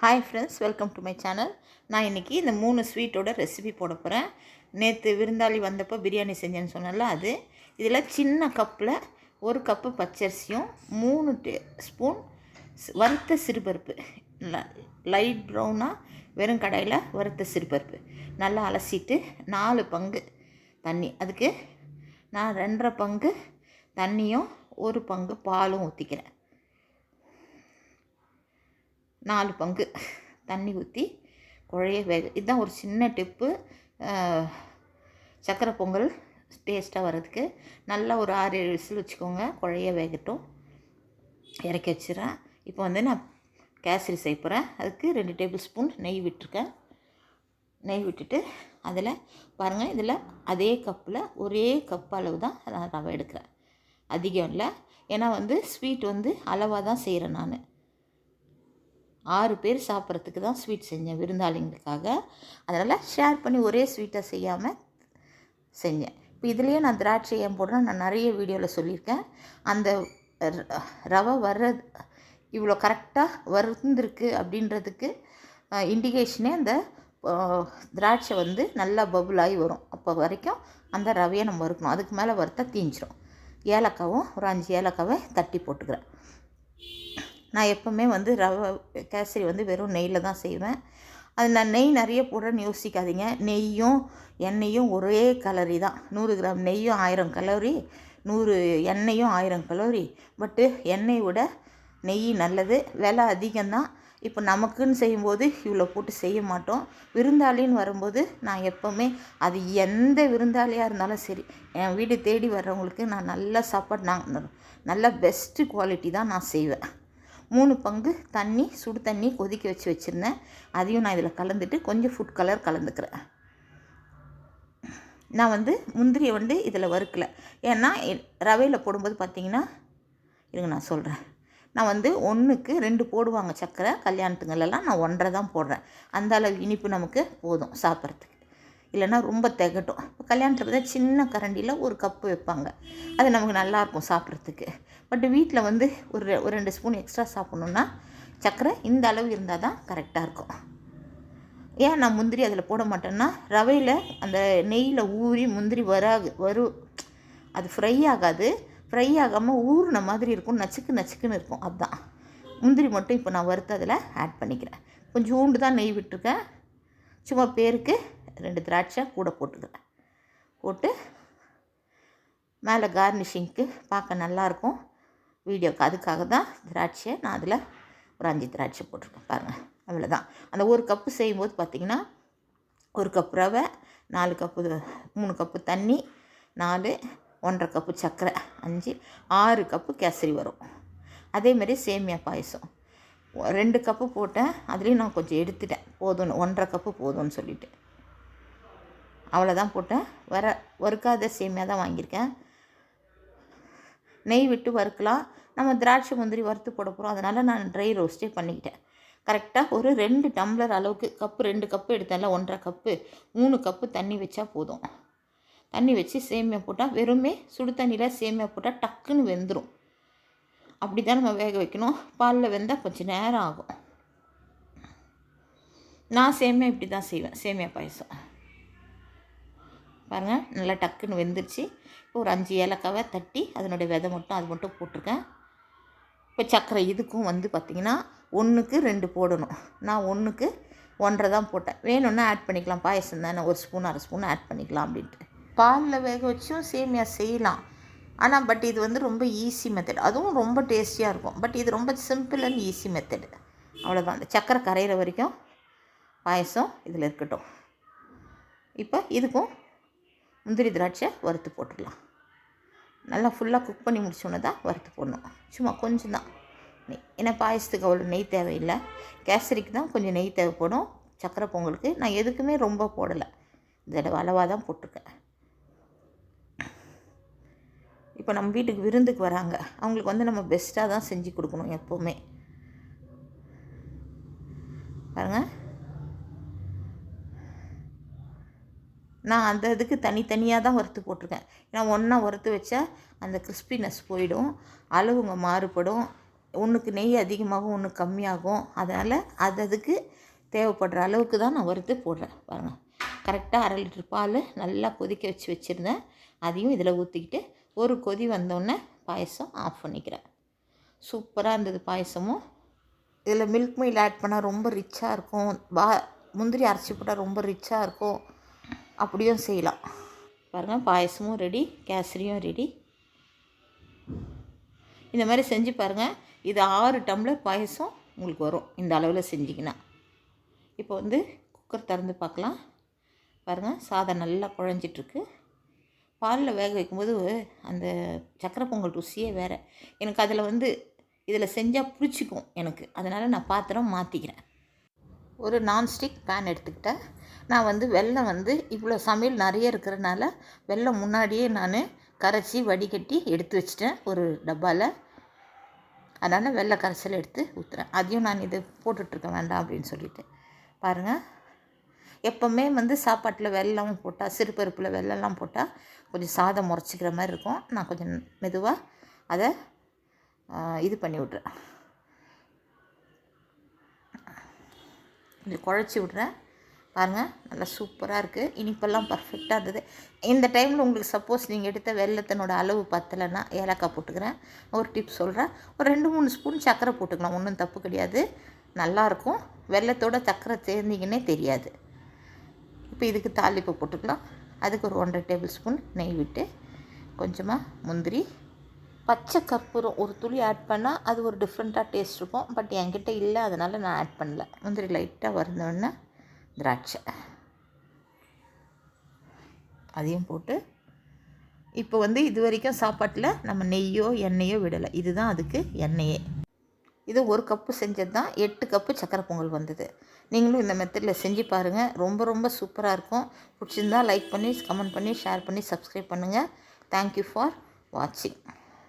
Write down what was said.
Hi friends welcome to my channel நான் இன்றைக்கி இந்த மூணு ஸ்வீட்டோட ரெசிபி போட போகிறேன் நேற்று விருந்தாளி வந்தப்போ பிரியாணி செஞ்சேன்னு சொன்னேன்ல அது. இதில் சின்ன கப்பில் ஒரு கப்பு பச்சரிசியும் மூணு டே ஸ்பூன் வறுத்த சிறுபருப்பு. லைட் ப்ரௌனாக வெறும் கடையில் வறுத்த சிறுபருப்பு. நல்லா அலசிட்டு நாலு பங்கு தண்ணி. அதுக்கு நான் ரெண்டரை பங்கு தண்ணியும் ஒரு பங்கு பாலும் ஊற்றிக்கிறேன் நாலு பங்கு. தண்ணி ஊற்றி குழைய வேக இதுதான் ஒரு சின்ன டிப்பு. சக்கரை பொங்கல் டேஸ்ட்டாக வர்றதுக்கு. நல்லா ஒரு ஆறு ஏழு விசில் வச்சுக்கோங்க. குழைய வேகட்டும். இறக்கி வச்சிடறேன். இப்போ வந்து நான் கேசரி செய்யப்போகிறேன் அதுக்கு ரெண்டு டேபிள் ஸ்பூன் நெய் விட்டுருக்கேன். நெய் விட்டுட்டு அதில் பாருங்கள் இதில் அதே கப்பில் ஒரே கப் அளவு தான் நான் ரவை எடுக்கிறேன். அதிகம் இல்லை. ஏன்னா வந்து ஸ்வீட் வந்து அளவாக தான் செய்கிறேன் நான். ஆறு பேர் சாப்பிட்றதுக்கு தான் ஸ்வீட் செஞ்சேன் விருந்தாளிங்களுக்காக. அதனால் ஷேர் பண்ணி ஒரே ஸ்வீட்டை செய்யாமல் செஞ்சேன். இப்போ இதுலேயே நான் திராட்சை ஏன் போடுறேன் நான் நிறைய வீடியோவில் சொல்லியிருக்கேன். அந்த ர- ரவை வர்றது இவ்வளோ கரெக்டாக வருந்திருக்கு அப்படின்றதுக்கு இண்டிகேஷனே அந்த திராட்சை வந்து நல்லா பபுள் ஆகி வரும். அப்போ வரைக்கும் அந்த ரவையை நம்ம வறுக்கணும். அதுக்கு மேலே வறுத்தா தீஞ்சிரும். ஏலக்காவும் ஒரு அஞ்சு ஏலக்காவை தட்டி போட்டுக்கிறேன். நான் எப்போவுமே வந்து ரவை கேசரி வந்து வெறும் நெய்யில் தான் செய்வேன். அது நான் நெய் நிறைய போடுறேன்னு யோசிக்காதீங்க. நெய்யும் எண்ணெயும் ஒரே கலரி தான். நூறு கிராம் நெய்யும் ஆயிரம் கலோரி நூறு எண்ணெயும் ஆயிரம் கலோரி பட்டு எண்ணெய் விட நெய் நல்லது. விலை அதிகம்தான் இப்போ நமக்குன்னு செய்யும்போது இவ்வளோ போட்டு செய்ய மாட்டோம். விருந்தாளின்னு வரும்போது நான் எப்போவுமே அது எந்த விருந்தாளியாக இருந்தாலும் சரி என் வீடு தேடி வர்றவங்களுக்கு நான் நல்ல சாப்பாடு நான் நல்ல பெஸ்ட்டு குவாலிட்டி தான் நான் செய்வேன். மூணு பங்கு தண்ணி சுடு தண்ணி கொதிக்க வச்சு வச்சுருந்தேன். அதையும் நான் இதில் கலந்துட்டு கொஞ்சம் ஃபுட் கலர் கலந்துக்கிறேன். நான் வந்து முந்திரியை வந்து இதில் வறுக்கலை. ஏன்னா ரவையில் போடும்போது பார்த்தீங்கன்னா இருங்க நான் சொல்கிறேன் நான் வந்து ஒன்றுக்கு ரெண்டு போடுவாங்க சக்கரை கல்யாணத்துங்களெல்லாம் நான் ஒன்றரை தான் போடுறேன். அந்த அளவு இனிப்பு நமக்கு போதும் சாப்பிட்றதுக்கு. இல்லைன்னா ரொம்ப திகட்டும். இப்போ கல்யாணத்தில் பார்த்தா சின்ன கரண்டியில் ஒரு கப்பு வைப்பாங்க. அது நமக்கு நல்லாயிருக்கும் சாப்பிட்றதுக்கு. பட் வீட்டில் வந்து ஒரு ரெ- ஒரு ரெண்டு ஸ்பூன் எக்ஸ்ட்ரா சாப்பிட்ணுன்னா சர்க்கரை இந்த அளவு இருந்தால் தான் கரெக்டாக இருக்கும். ஏன் நான் முந்திரி அதில் போட மாட்டேன்னா ரவையில் அந்த நெய்யில் ஊறி முந்திரி வராது வரும் அது ஃப்ரை ஆகாது. ஃப்ரை ஆகாமல் ஊறின மாதிரி இருக்கும் நச்சுக்கு நச்சுக்குன்னு இருக்கும். அதுதான் முந்திரி மட்டும் இப்போ நான் வறுத்து அதில் ஆட் பண்ணிக்கிறேன். கொஞ்சோண்டு தான் நெய் விட்டுருக்கேன். சும்மா பேருக்கு ரெண்டு திராட்சை கூட போட்டுக்கிறேன் போட்டு மேலே கார்னிஷிங்க்கு பார்க்க நல்லாயிருக்கும். வீடியோக்கு அதுக்காக தான் திராட்சையை நான் அதில் ஒரு அஞ்சு திராட்சை போட்டிருக்கேன். பாருங்கள் அவ்வளோதான். அந்த ஒரு கப்பு செய்யும்போது பார்த்திங்கன்னா ஒரு கப் ரவை நாலு கப்பு மூணு கப்பு தண்ணி நாலு ஒன்றரை கப்பு சர்க்கரை அஞ்சு ஆறு கப்பு கேசரி வரும். அதேமாரி சேமியா பாயசம். ரெண்டு கப்பு போட்டேன். அதுலேயும் நான் கொஞ்சம் எடுத்துட்டேன். போதும்னு ஒன்றரை கப்பு போதும்னு சொல்லிவிட்டு அவ்வளோதான் போட்டேன். வர வறுக்காத சேமியா தான் வாங்கியிருக்கேன். நெய் விட்டு வறுக்கலாம். நம்ம திராட்சை முந்திரி வறுத்து போட போகிறோம் அதனால் நான் ட்ரை ரோஸ்ட்டே பண்ணிக்கிட்டேன். கரெக்டாக ஒரு ரெண்டு டம்ளர் அளவுக்கு கப்பு ரெண்டு கப்பு எடுத்தேன்ல ஒன்றரை கப்பு. மூணு கப்பு தண்ணி வச்சா போதும். தண்ணி வச்சு சேமியா போட்டால் வெறுமே சுடு தண்ணியில் சேமியா போட்டால் டக்குன்னு வெந்துடும் அப்படி தான் நம்ம வேக வைக்கணும். பாலில் வெந்தால் கொஞ்சம் நேரம் ஆகும். நான் சேமியா இப்படி தான் செய்வேன். சேமியா பாயசம். பாருங்கள் நல்லா டக்குன்னு வெந்துருச்சு. இப்போ ஒரு அஞ்சு ஏலக்காவை தட்டி அதனுடைய விதை மட்டும் அது மட்டும் போட்டிருக்கேன். இப்போ சர்க்கரை இதுக்கும் வந்து பார்த்திங்கன்னா ஒன்றுக்கு ரெண்டு போடணும். நான் ஒன்றுக்கு ஒன்றரை தான் போட்டேன். வேணும்னா ஆட் பண்ணிக்கலாம். பாயசம் தானே ஒரு ஸ்பூன் அரை ஸ்பூன் ஆட் பண்ணிக்கலாம் அப்படின்ட்டு. பாலில் வேக வச்சும் சேமியா செய்யலாம். ஆனால் பட் இது வந்து ரொம்ப ஈஸி மெத்தட் அதுவும் ரொம்ப டேஸ்டியாக இருக்கும். பட் இது ரொம்ப சிம்பிள் அண்ட் ஈஸி மெத்தடு அவ்வளோதான் அந்த சக்கரை கரையிற வரைக்கும் பாயசம் இதில் இருக்கட்டும். இப்போ இதுக்கும் முந்திரி திராட்சை வறுத்து போட்டுடலாம் நல்லா ஃபுல்லாக குக் பண்ணி முடிச்சோன்னே தான் வறுத்து போடணும். சும்மா கொஞ்சம் தான். நெய் ஏன்னா பாயசத்துக்கு அவ்வளோ நெய் தேவையில்லை. கேசரிக்கு தான் கொஞ்சம் நெய் தேவைப்படும். சக்கரை பொங்கலுக்கு நான் எதுக்குமே ரொம்ப போடலை. இந்த அளவாக தான் போட்டிருக்கேன். இப்போ நம்ம வீட்டுக்கு விருந்துக்கு வராங்க. அவங்களுக்கு வந்து நம்ம பெஸ்ட்டாக தான் செஞ்சு கொடுக்கணும் எப்போவுமே. பாருங்கள் நான் அந்த இதுக்கு தனித்தனியாக தான் வறுத்து போட்டிருக்கேன். ஏன்னா ஒன்றா வறுத்து வச்சா அந்த கிறிஸ்பினஸ் போயிடும் அளவுங்க மாறுபடும் ஒன்றுக்கு நெய் அதிகமாகும் ஒன்று கம்மியாகும். அதனால் அது அதுக்கு தேவைப்படுற அளவுக்கு தான் நான் வறுத்து போடுறேன். பாருங்கள் கரெக்டாக அரை லிட்டர் பால் நல்லா கொதிக்க வச்சு வச்சுருந்தேன். அதையும் இதில் ஊற்றிக்கிட்டு ஒரு கொதி வந்தோடனே பாயசம் ஆஃப் பண்ணிக்கிறேன். சூப்பராக இருந்தது பாயசமும். இதில் மில்க் மெயில் ஆட் பண்ணால் ரொம்ப ரிச்சாக இருக்கும். பா முந்திரி அரைச்சி போட்டால் ரொம்ப ரிச்சாக இருக்கும். அப்படியும் செய்யலாம். பாருங்கள் பாயசமும் ரெடி கேசரியும் ரெடி இந்த மாதிரி செஞ்சு பாருங்கள் இது ஆறு டம்ளர் பாயசம் உங்களுக்கு வரும் இந்த அளவில் செஞ்சிங்கன்னா. இப்போ வந்து குக்கர் திறந்து பார்க்கலாம். பாருங்கள் சாதம் நல்லா குழஞ்சிட்ருக்கு. பாலில் வேக வைக்கும்போது அந்த சக்கரை பொங்கல் ருசியே வேறு. எனக்கு அதில் வந்து இதில் செஞ்சால் பிடிச்சிக்கும் எனக்கு. அதனால் நான் பாத்திரம் மாற்றிக்கிறேன் ஒரு நான்ஸ்டிக் பேன் எடுத்துக்கிட்டேன். நான் வந்து வெள்ளம் வந்து இவ்வளோ சமையல் நிறைய இருக்கிறனால வெள்ளம் முன்னாடியே நான் கரைச்சி வடிகட்டி எடுத்து வச்சிட்டேன் ஒரு டப்பாவில் அதனால் வெள்ளை கரைசல் எடுத்து ஊற்றுறேன் அதையும் நான் இது போட்டுட்ருக்க வேண்டாம் அப்படின்னு சொல்லிட்டு. பாருங்கள் எப்போவுமே வந்து சாப்பாட்டில் வெள்ளம் போட்டால் சிறுபருப்பில் வெள்ளம்லாம் போட்டால் கொஞ்சம் சாதம் முறைச்சிக்கிற மாதிரி இருக்கும். நான் கொஞ்சம் மெதுவாக அதை இது பண்ணி விட்றேன் கொஞ்சம் குழச்சி விட்றேன் பாருங்கள் நல்லா சூப்பராக இருக்குது இனிப்பெல்லாம் பர்ஃபெக்டாக இருந்தது. இந்த டைமில் உங்களுக்கு சப்போஸ் நீங்கள் எடுத்த வெள்ளத்தினோட அளவு பத்தலைன்னா ஏலக்காய் போட்டுக்கிறேன். ஒரு டிப் சொல்கிறேன் ஒரு ரெண்டு மூணு ஸ்பூன் சர்க்கரை போட்டுக்கலாம். ஒன்றும் தப்பு கிடையாது. நல்லாயிருக்கும் வெள்ளத்தோட சர்க்கரை சேர்ந்தீங்கன்னே தெரியாது. இப்போ இதுக்கு தாளிப்பு போட்டுக்கலாம். அதுக்கு ஒரு ஒன்றரை டேபிள் ஸ்பூன் நெய் விட்டு கொஞ்சமாக முந்திரி. பச்சை கற்பூரம் ஒரு துளி ஆட் பண்ணால் அது ஒரு டிஃப்ரெண்ட்டாக டேஸ்ட் இருக்கும். பட் என்கிட்ட இல்லை. அதனால் நான் ஆட் பண்ணல. முந்திரி லைட்டாக வறுந்தோடனே திராட்சை. அதையும் போட்டு இப்போ வந்து இது வரைக்கும் சாப்பாட்டில் நம்ம நெய்யோ எண்ணெயோ விடலை. இதுதான் அதுக்கு எண்ணெயே. இது ஒரு கப்பு செஞ்சது தான். எட்டு கப்பு சக்கரை பொங்கல் வந்தது. நீங்களும் இந்த மெத்தடில் செஞ்சு பாருங்கள் ரொம்ப ரொம்ப சூப்பராக இருக்கும். பிடிச்சிருந்தா லைக் பண்ணி கமெண்ட் பண்ணி ஷேர் பண்ணி சப்ஸ்கிரைப் பண்ணுங்கள் தேங்க்யூ ஃபார் வாட்சிங்